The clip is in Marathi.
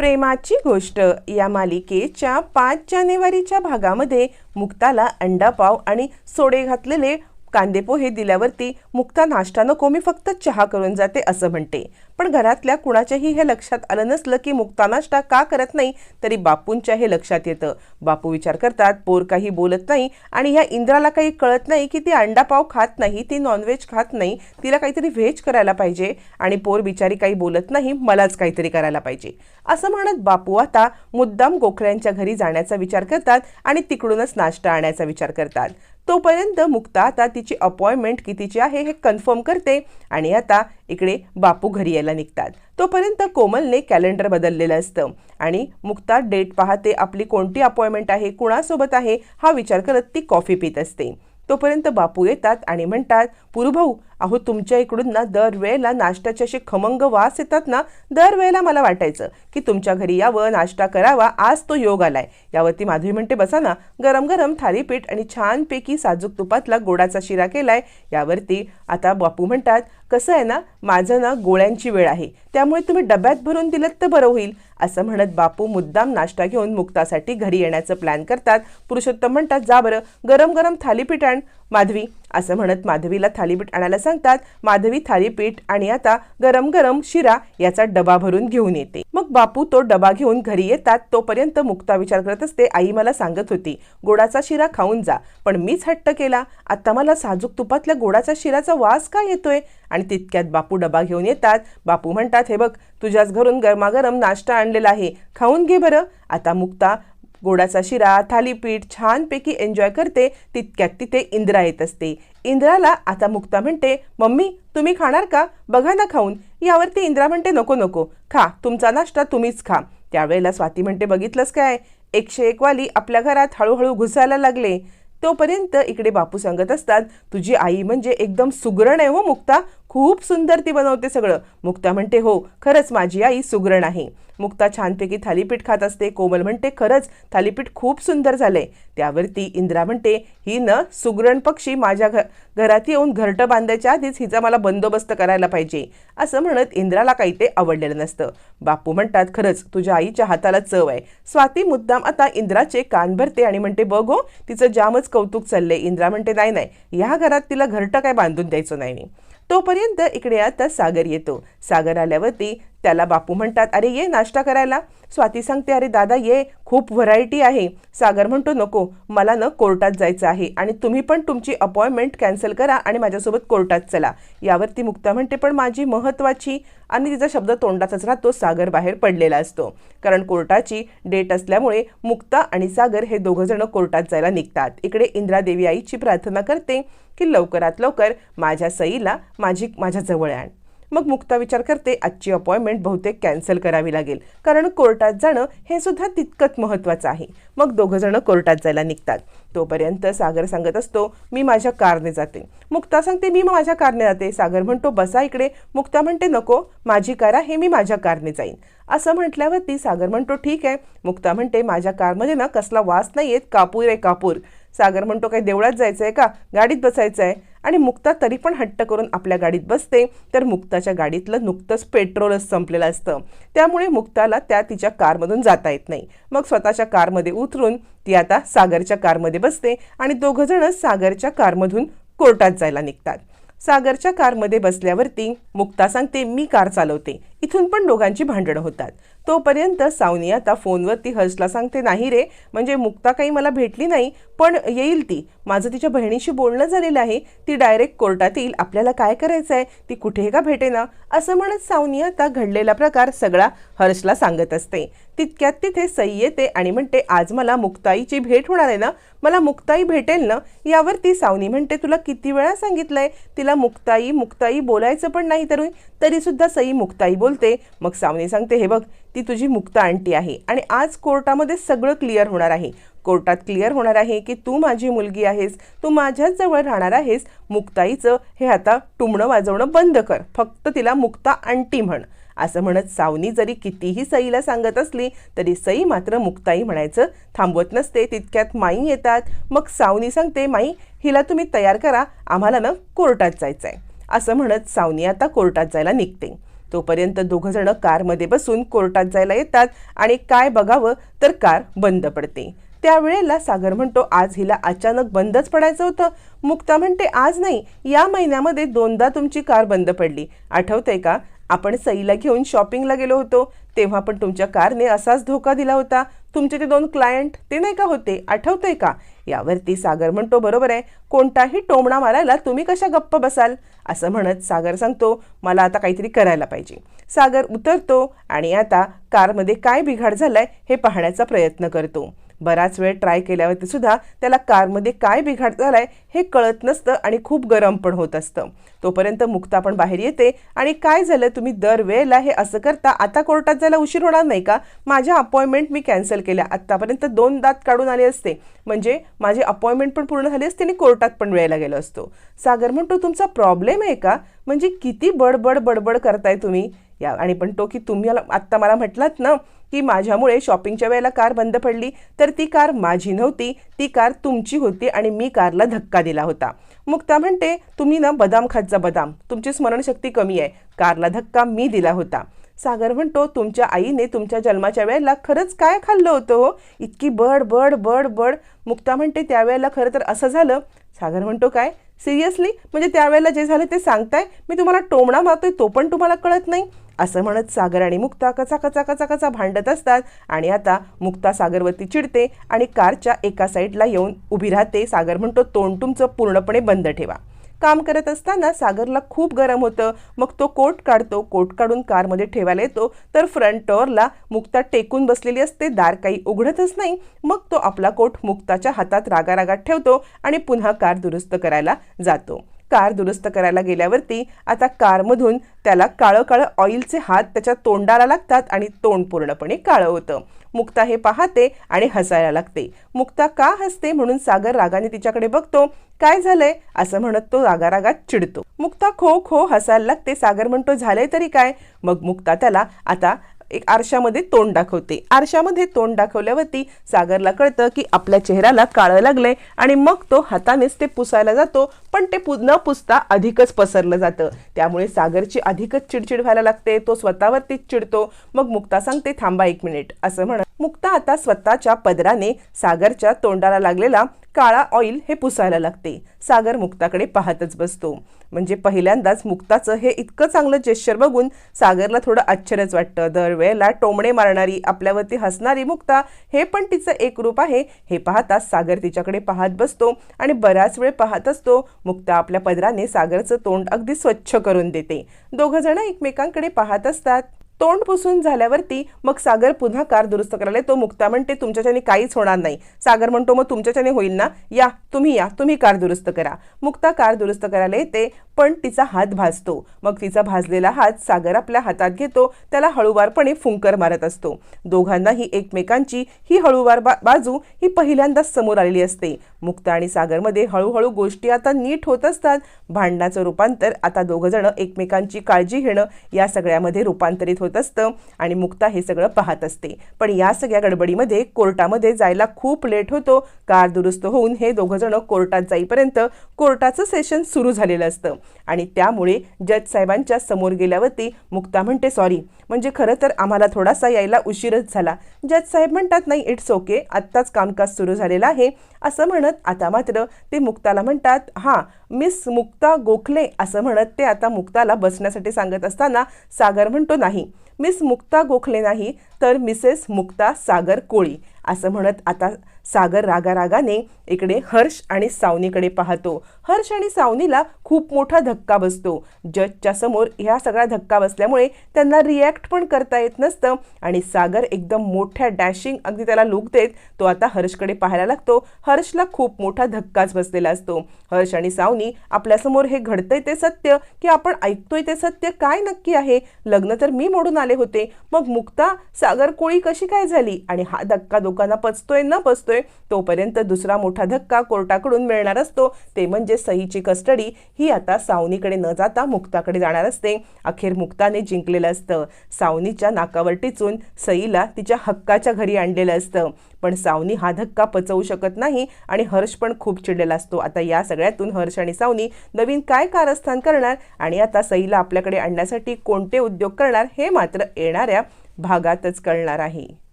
प्रेमाची गोष्ट. या मालिकेच्या पाच जानेवारीच्या भागामध्ये मुक्ताला अंडापाव आणि सोडे घातलेले कांदेपोहे दिल्यावरती मुक्ता नाश्ता नको मी फक्त चहा करून जाते असं म्हणते. पण घरातल्या कुणाच्याही हे लक्षात आलं नसलं की मुक्ता नाश्ता का करत नाही तरी बापूंच्या हे लक्षात येतं. बापू विचार करतात पोर काही बोलत नाही आणि ह्या इंद्राला काही कळत नाही की ती अंडापाव खात नाही ती नॉनव्हेज खात नाही तिला काहीतरी व्हेज करायला पाहिजे आणि पोर बिचारी काही बोलत नाही मलाच काहीतरी करायला पाहिजे. असं म्हणत बापू आता मुद्दाम गोखल्यांच्या घरी जाण्याचा विचार करतात आणि तिकडूनच नाश्ता आणायचा विचार करतात. तोपर्यंत मुक्ता आता तिची अपॉइंटमेंट कितीची आहे हे कन्फर्म करते आणि आता इकडे बापू घरी यायला निघतात. तोपर्यंत कोमलने कॅलेंडर बदललेलं असतं. आणि मुक्ता डेट पाहते आपली कोणती अपॉइंटमेंट आहे कुणासोबत आहे हा विचार करत ती कॉफी पित असते. तोपर्यंत बापू येतात आणि म्हणतात पुरुभाऊ अहो तुमच्या इकडून ना दरवेळेला नाश्त्याचे असे खमंग वास येतात ना दरवेळेला मला वाटायचं की तुमच्या घरी यावं नाश्ता करावा आज तो योग आलाय. यावरती माधवी म्हणते बसा ना गरम गरम थालीपीठ आणि छानपैकी साजूक तुपातला गोडाचा शिरा केलाय. यावरती आता बापू म्हणतात कसं आहे ना माझं ना गोळ्यांची वेळ आहे त्यामुळे तुम्ही डब्यात भरून दिलं तर बरं होईल असं म्हणत बापू मुद्दाम नाश्ता घेऊन मुक्तासाठी घरी येण्याचं प्लॅन करतात. पुरुषोत्तम म्हणतात जा बरं गरम गरम थालीपीठ आण. माधवी असं म्हणत माधवीला थालीपीठ आणायला सांगतात माधवी थालीपीठ आणि आता गरम गरम शिरा याचा डबा भरून घेऊन येते. मग बापू तो डबा घेऊन घरी येतात तोपर्यंत मुक्ता विचार करत असते आई मला सांगत होती गोडाचा शिरा खाऊन जा पण मीच हट्ट केला. आता मला साजूक तुपातल्या गोडाचा शिराचा वास का येतोय? आणि तितक्यात बापू डबा घेऊन येतात. बापू म्हणतात हे बघ तुझ्याच घरून गरमागरम नाश्ता आणलेला आहे खाऊन घे बरं. आता मुक्ता गोडाचा शिरा थालीपीठ छानपैकी एन्जॉय करते तितक्यात तिथे इंद्रा येत असते. इंद्राला आता मुक्ता म्हणते मम्मी तुम्ही खाणार का? बघा ना खाऊन. यावरती इंद्रा म्हणते नको नको. खा. तुमचा नाश्ता तुम्हीच खा. त्यावेळेला स्वाती म्हणते बघितलंच काय? एकशे एक वाली आपल्या घरात हळूहळू घुसायला लागले. तोपर्यंत इकडे बापू सांगत असतात तुझी आई म्हणजे एकदम सुगरण आहे हो मुक्ता. खूप सुंदर ती बनवते सगळं. मुक्ता म्हणते हो खरंच माझी आई सुगरण आहे. मुक्ता छानपैकी थालीपीठ खात असते. कोमल म्हणते खरंच थालीपीठ खूप सुंदर झालंय. त्यावरती इंद्रा म्हणते ही न सुगरण पक्षी माझ्या घ घरात येऊन घरटं बांधायच्या आधीच हिचा मला बंदोबस्त करायला पाहिजे. असं म्हणत इंद्राला काही ते आवडलेलं नसतं. बापू म्हणतात खरंच तुझ्या आईच्या हाताला चव आहे. स्वाती मुद्दाम आता इंद्राचे कान भरते आणि म्हणते बघ हो तिचं जामच कौतुक चाललंय. इंद्रा म्हणते नाही नाही ह्या घरात तिला घरटं काय बांधून द्यायचं नाही. तोपर्यंत इकडे आता सागर येतो. सागर आल्यावरती त्याला बापू म्हणतात अरे ये नाश्ता करायला. स्वाती सांगते अरे दादा ये खूप व्हरायटी आहे. सागर म्हणतो नको मला न कोर्टात जायचं आहे आणि तुम्ही पण तुमची अपॉइंटमेंट कॅन्सल करा आणि माझ्यासोबत कोर्टात चला. यावरती मुक्ता म्हणते पण माझी महत्त्वाची आणि तिचा शब्द तोंडाचाच राहतो सागर बाहेर पडलेला असतो. कारण कोर्टाची डेट असल्यामुळे मुक्ता आणि सागर हे दोघंजणं कोर्टात जायला निघतात. इकडे इंद्रादेवी आईची प्रार्थना करते की लवकरात लवकर माझ्या सईला माझी माझ्याजवळ आण. मग मुक्ता विचार करते आजची अपॉइंटमेंट बहुतेक कॅन्सल करावी लागेल. कारण कोर्टात जाणं हे सुद्धा तितकंच महत्त्वाचं आहे. मग दोघंजणं कोर्टात जायला निघतात. तोपर्यंत सागर सांगत असतो मी माझ्या कारने जाते. मुक्ता सांगते मी माझ्या कारने जाते. सागर म्हणतो बसा इकडे. मुक्ता म्हणते नको माझी कार आहे मी माझ्या कारने जाईन. असं म्हटल्यावरती सागर म्हणतो ठीक आहे. मुक्ता म्हणते माझ्या कारमध्ये ना कसला वास नाही येत कापूर आहे कापूर. सागर म्हणतो काही देवळात जायचं आहे का? गाडीत बसायचं आहे आणि मुक्ता तरी पण हट्ट करून आपल्या गाडीत बसते. तर मुक्ताच्या गाडीतलं नुकतंच पेट्रोलच संपलेलं असतं. त्यामुळे मुक्ताला त्या तिच्या कारमधून जाता येत नाही. मग स्वतःच्या कारमध्ये उतरून ती आता सागरच्या कारमध्ये बसते आणि दोघंजणं सागरच्या कारमधून कोर्टात जायला निघतात. सागरच्या कारमध्ये बसल्यावरती मुक्ता सांगते मी कार चालवते. इथून पण दोघांची भांडणं होतात. तोपर्यंत सावनी आता फोनवरती हर्षला सांगते नाही रे म्हणजे मुक्ता काही मला भेटली नाही पण येईल ती. माझं तिच्या बहिणीशी बोलणं झालेलं आहे. ती डायरेक्ट कोर्टात येईल. आपल्याला काय करायचं आहे ती कुठे का भेटेना? असं म्हणत सावनी आता घडलेला प्रकार सगळा हर्षला सांगत असते. तितक्यात तिथे सई येते आणि म्हणते आज मला मुक्ताईची भेट होणार आहे ना? मला मुक्ताई भेटेल ना? यावर ती सावनी म्हणते तुला किती वेळा सांगितलंय? तिला मुक्ताई मुक्ताई बोलायचं पण नाही तरी तरीसुद्धा सई मुक्ताई बोलते मग सावनी सांगते हे बघ ती तुझी मुक्ता आणटी आहे आणि आज कोर्टामध्ये सगळं क्लिअर होणार आहे. कोर्टात क्लिअर होणार आहे की तू माझी मुलगी आहेस तू माझ्याच जवळ राहणार आहेस. मुक्ताईचं हे आता टुमणं वाजवणं बंद कर फक्त तिला मुक्ता आणटी म्हण. असं म्हणत सावनी जरी कितीही सईला सांगत असली तरी सई मात्र मुक्ताई म्हणायचं थांबवत नसते तितक्यात माई येतात. मग सावनी सांगते माई हिला तुम्ही तयार करा आम्हाला ना कोर्टात जायचं आहे असं म्हणत सावनी आता कोर्टात जायला निघते. तोपर्यंत दोघं जण कारमध्ये बसून कोर्टात जायला येतात आणि काय बघावं तर कार बंद पडते. त्यावेळेला सागर म्हणतो आज हिला अचानक बंदच पडायचं होतं. मुक्ता म्हणते आज नाही या महिन्यामध्ये दोनदा तुमची कार बंद पडली. आठवतंय का? आपण सईला घेऊन शॉपिंगला गेलो होतो तेव्हा पण तुमच्या कारने असाच धोका दिला होता. तुमचे ते दोन क्लायंट ते नाही का होते? आठवतंय का? यावरती सागर म्हणतो बरोबर आहे. कोणताही टोमणा मारायला तुम्ही कशा गप्प बसाल? असं म्हणत सागर सांगतो मला आता काहीतरी करायला पाहिजे. सागर उतरतो आणि आता कारमध्ये काय बिघाड झालाय हे पाहण्याचा प्रयत्न करतो. बराच वेळ ट्राय केल्यावरती सुद्धा त्याला कारमध्ये काय बिघाड झालाय हे कळत नसतं आणि खूप गरम पण होत असतं. तोपर्यंत मुक्ता पण बाहेर येते आणि काय झालं तुम्ही दरवेळेला हे असं करता? आता कोर्टात जायला उशीर होणार नाही का? माझ्या अपॉइंटमेंट मी कॅन्सल केल्या. आत्तापर्यंत दोन दात काढून आले असते. म्हणजे माझी अपॉइंटमेंट पण पूर्ण झाली असते आणि कोर्टात पण वेळेला गेलो असतो. सागर म्हणतो तुमचा प्रॉब्लेम आहे का? म्हणजे किती बडबड बडबड करताय तुम्ही? या आणि पण तो की तुम्ही आत्ता मला म्हटलात ना की माझ्यामुळे शॉपिंगच्या वेळेला कार बंद पडली तर ती कार माझी नव्हती ती कार तुमची होती आणि मी कारला धक्का दिला होता. मुक्ता म्हणते तुम्ही ना बदाम खातचा बदाम तुमची स्मरणशक्ती कमी आहे कारला धक्का मी दिला होता. सागर म्हणतो तुमच्या आईने तुमच्या जन्माच्या वेळेला खरंच काय खाल्लं होतं हो? इतकी बड बड बड बड. मुक्ता म्हणते त्यावेळेला खरं तर असं झालं. सागर म्हणतो काय? सिरियसली म्हणजे त्यावेळेला जे झालं ते सांगताय? मी तुम्हाला टोमणा मारतोय तो पण तुम्हाला कळत नाही? असं म्हणत सागर आणि मुक्ता कचा कचा कचा कचा भांडत असतात आणि आता मुक्ता सागरवरती चिडते आणि कारच्या एका साईडला येऊन उभी राहते. सागर म्हणतो तोंड तुमचं पूर्णपणे बंद ठेवा. काम करत असताना सागरला खूप गरम होतं. मग तो कोट काढतो. कोट काढून कारमध्ये ठेवायला येतो. तर फ्रंट डोअरला मुक्ता टेकून बसलेली असते. दार काही उघडतच नाही. मग तो आपला कोट मुक्ताच्या हातात रागारागात ठेवतो आणि पुन्हा कार दुरुस्त करायला जातो. कार दुरुस्त करायला गेल्यावरती आता कारमधून त्याला काळं काळं ऑइलचे हात त्याच्या तोंडाला लागतात आणि तोंड पूर्णपणे काळं होतं. मुक्ता हे पाहते आणि हसायला लागते. मुक्ता का हसते म्हणून सागर रागाने तिच्याकडे बघतो काय झालंय? असं म्हणत तो रागारागात चिडतो. मुक्ता खो खो हसायला लागते. सागर म्हणतो झालंय तरी काय? मग मुक्ता त्याला आता एक आरशामध्ये तोंड दाखवते. आरशामध्ये तोंड दाखवल्यावरती सागरला कळतं की आपल्या चेहऱ्याला काळं लागलंय आणि मग तो हातानेच ते पुसायला जातो पण ते पु न पुसता अधिकच पसरलं जातं. त्यामुळे सागरची अधिकच चिडचिड व्हायला लागते तो स्वतःवरतीच चिडतो. मग मुक्ता सांगते थांबा एक मिनिट असं म्हणत. मुक्ता आता स्वतःच्या पदराने सागरच्या तोंडाला लागलेला काळा ऑइल हे पुसायला लागते. सागर मुक्ताकडे पाहतच बसतो. म्हणजे पहिल्यांदाच मुक्ताचं हे इतकं चांगलं जेश्चर बघून सागरला थोडं आश्चर्यच वाटतं. दरवेळेला टोमणे मारणारी आपल्यावरती हसणारी मुक्ता हे पण तिचं एक रूप आहे. हे पाहताच सागर तिच्याकडे पाहत बसतो आणि बराच वेळ पाहत असतो. मुक्ता आपल्या पदराने सागरचं तोंड अगदी स्वच्छ करून देते. दोघं जण एकमेकांकडे पाहत असतात. तोंड पुसून झाल्यावरती मग सागर पुन्हा कार दुरुस्त करायला तो मुक्ता म्हणते तुमच्याच्याने काहीच होणार नाही. सागर म्हणतो मग तुमच्याच्याने होईल ना? या तुम्ही या. तुम्ही कार दुरुस्त करा. मुक्ता कार दुरुस्त करायला येते. पण तिचा हात भाजतो मग तिचा भाजलेला हात सागर आपल्या हातात घेतो. त्याला हळूवारपणे फुंकर मारत असतो. दोघांनाही एकमेकांची ही हळूवार बा बाजू ही पहिल्यांदाच समोर आलेली असते. मुक्ता आणि सागरमध्ये हळूहळू गोष्टी आता नीट होत असतात. भांडणाचं रूपांतर आता दोघंजणं एकमेकांची काळजी घेणं या सगळ्यामध्ये रूपांतरित होत असतं आणि मुक्ता हे सगळं पाहत असते. पण या सगळ्या गडबडीमध्ये कोर्टामध्ये जायला खूप लेट होतो. कार दुरुस्त होऊन हे दोघंजणं कोर्टात जाईपर्यंत कोर्टाचं सेशन सुरू झालेलं असतं. आणि त्यामुळे जज साहेबांच्या समोर गेल्यावरती मुक्ता म्हणते सॉरी म्हणजे खरं तर आम्हाला थोडासा यायला उशीरच झाला. जज साहेब म्हणतात नाही इट्स ओके आत्ताच कामकाज सुरू झालेलं आहे. असं म्हणत आता मात्र ते मुक्ताला म्हणतात हां मिस मुक्ता गोखले असं म्हणत ते आता मुक्ताला बसण्यासाठी सांगत असताना सागर म्हणतो नाही मिस मुक्ता गोखले नाही तर मिसेस मुक्ता सागर कोळी असं म्हणत आता सागर रागारागाने इकडे हर्ष आणि सावनीकडे पाहतो. हर्ष आणि सावनीला खूप मोठा धक्का बसतो. जजच्या समोर ह्या सगळा धक्का बसल्यामुळे त्यांना रिॲक्ट पण करता येत नसतं आणि सागर एकदम मोठ्या डॅशिंग अगदी त्याला लुक देत तो आता हर्षकडे पाहायला लागतो. हर्षला खूप मोठा धक्काच बसलेला असतो. हर्ष आणि सावनी आपल्यासमोर हे घडतंय ते सत्य की आपण ऐकतोय ते सत्य काय नक्की आहे? लग्न तर मी मोडून आले होते. मग मुक्ता सागर कोळी कशी काय झाली? आणि हा धक्का लोकांना पचतोय न पचतोय तोपर्यंत दुसरा मोठा धक्का कोर्टाकडून मिळणार असतो. ते म्हणजे सहीची कस्टडी. ही आता सावनीकडे न जाता मुक्ताकडे जाणार असते. अखेर मुक्ताने जिंकलेलं असतं. सावनीच्या नाकावर टिचून सईला तिच्या हक्काच्या घरी आणलेलं असतं. पण सावनी हा धक्का पचवू शकत नाही आणि हर्ष पण खूप चिडलेला असतो. आता या सगळ्यातून हर्ष आणि सावनी नवीन काय कारस्थान करणार आणि आता सईला आपल्याकडे आणण्यासाठी कोणते उद्योग करणार हे मात्र येणाऱ्या भागातच कळणार आहे.